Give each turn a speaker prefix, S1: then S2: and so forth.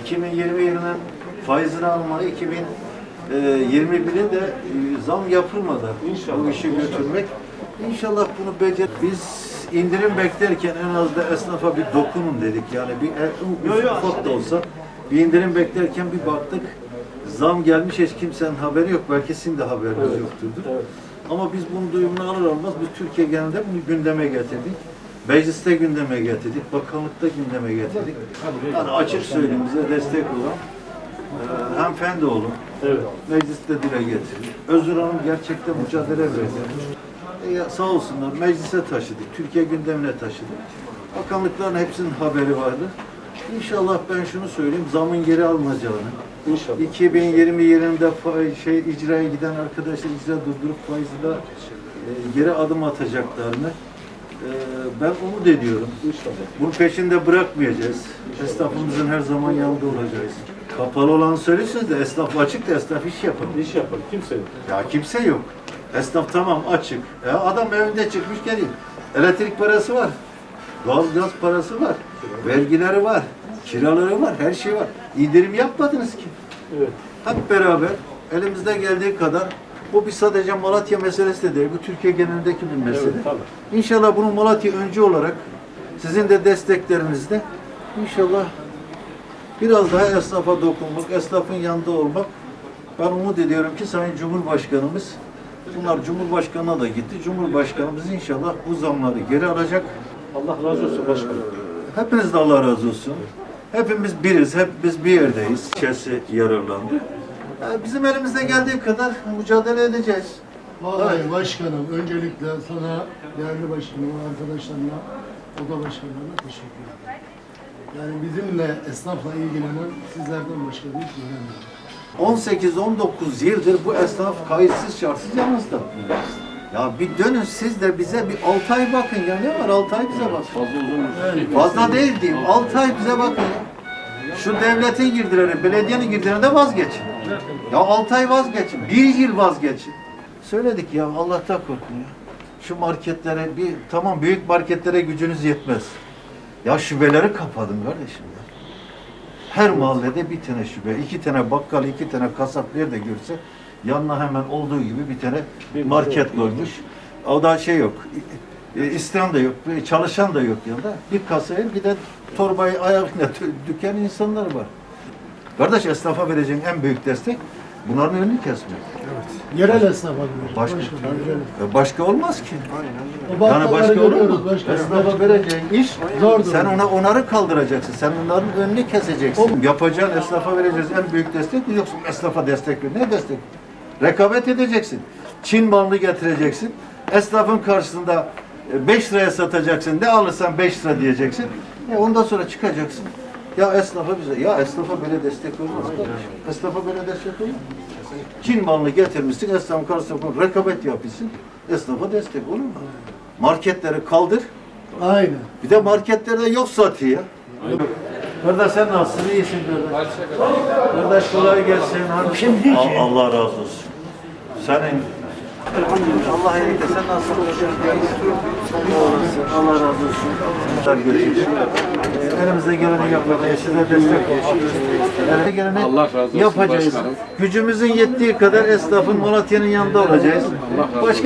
S1: 2020 yılının faizini almayı 2021'in de e, zam yapılmadan
S2: İnşallah,
S1: bu işi götürmek. İnşallah bunu becer. Biz indirim beklerken en az da esnafa bir dokunun dedik. Yani bir e,
S2: Yo, yo,
S1: ufak da olsa bir indirim beklerken bir baktık zam gelmiş hiç kimsenin haberi yok. Belki sizin de haberiniz
S2: Evet,
S1: yokturdur.
S2: evet.
S1: Ama biz bunun duyumunu alır almaz biz Türkiye genelinde bunu gündeme getirdik. Mecliste gündeme getirdik, bakanlıkta gündeme getirdik. Yani açık söyleyeyim bize destek olan e, hem Fendoğlu
S2: Evet.
S1: mecliste dile getirdik. Özgür Hanım gerçekten mücadele verdi. E, sağ olsunlar meclise taşıdık, Türkiye gündemine taşıdık. Bakanlıkların hepsinin haberi vardı. İnşallah ben şunu söyleyeyim, zamın geri alınacağını,
S2: İnşallah.
S1: 2020 yılında şey icraya giden arkadaşlar icra durdurup faizle e, geri adım atacaklarını e, ben umut ediyorum. Bunun peşinde bırakmayacağız. Esnafımızın her zaman yanında olacağız. Kapalı olan söylüyorsunuz da esnaf açık da esnaf iş yapamıyor.
S2: İş yapar. Kimse yok.
S1: Ya kimse yok. Esnaf tamam açık. Ya adam evinde çıkmış geliyor. Elektrik parası var. Doğalgaz parası var. Vergileri var. Kiraları var. Her şey var. İndirim yapmadınız ki.
S2: Evet.
S1: Hep beraber elimizde geldiği kadar bu bir sadece Malatya meselesi de değil. Bu Türkiye genelindeki bir mesele.
S2: Evet, tabii.
S1: İnşallah bunu Malatya öncü olarak sizin de desteklerinizle inşallah biraz daha esnafa dokunmak, esnafın yanında olmak. Ben umut ediyorum ki Sayın Cumhurbaşkanımız bunlar Cumhurbaşkanına da gitti. Cumhurbaşkanımız inşallah bu zamları geri alacak.
S2: Allah razı olsun başkanım.
S1: Hepiniz de Allah razı olsun. Hepimiz biriz, hepimiz bir yerdeyiz. İçerisi yararlandı. Yani bizim elimizde geldiği kadar mücadele edeceğiz.
S3: Vallahi başkanım öncelikle sana değerli başkanım, arkadaşlarına, oda başkanlarına teşekkür ederim. Yani bizimle esnafla ilgilenen sizlerden başka bir hiç göremiyorum.
S1: 18-19 yıldır bu esnaf kayıtsız şartsız yanınızda. Ya bir dönün siz de bize bir 6 ay bakın ya ne var 6 ay bize bakın.
S2: Fazla uzun
S1: Fazla değil diyeyim 6 ay bize bakın ya. Şu devletin girdileri, belediyenin girdilerinde vazgeçin. Ya 6 ay vazgeçin, bir yıl vazgeçin. Söyledik ya Allah'tan korkun ya. Şu marketlere bir tamam büyük marketlere gücünüz yetmez. Ya şubeleri kapatın kardeşim ya. Her mahallede bir tane şube, iki tane bakkal, iki tane kasap nerede görse yanına hemen olduğu gibi bir tane market koymuş. O da şey yok. E, İsteyen de yok, e, çalışan da yok yanında. Bir kasaya bir de torbayı ayakına tü- düken insanlar var. Kardeş esnafa vereceğin en büyük destek bunların önünü kesmek.
S3: Yerel esnafa.
S1: Başka-
S3: yerel.
S1: E, Başka olmaz ki.
S3: O
S1: Yani başka olur mu?
S3: başkanım.
S1: Esnafa vereceğin iş,
S3: Zordur.
S1: sen ona onarı kaldıracaksın. Sen onların önünü keseceksin. Yapacağın esnafa vereceğiz en büyük destek mi yoksa esnafa destek mi? Ne destek? Rekabet edeceksin. Çin malını getireceksin. Esnafın karşısında 5 liraya satacaksın. Ne alırsan 5 lira diyeceksin. E ondan sonra çıkacaksın. Ya esnafa bize, ya esnafa böyle destek olmaz kardeşim. Esnafa böyle destek olmaz. Çin malını getirmişsin, esnafın karşısında rekabet yapıyorsun. Esnafa destek olur mu? Marketleri kaldır.
S3: Aynen.
S1: Bir de marketlerde yok satıyor. Kardeş sen nasılsın? İyisin kardeş. Kardeş kolay gelsin. Şimdi Allah razı olsun. Senin Allah iyilik nasılsın? Sağ olasın. Allah razı olsun. Güzel görüşürüz. Ee, Elimizde geleni yapacağız. Size destek. Elimizde geleni
S4: Allah razı olsun
S1: yapacağız.
S4: başkanım.
S1: Gücümüzün yettiği kadar esnafın Malatya'nın yanında olacağız. Başka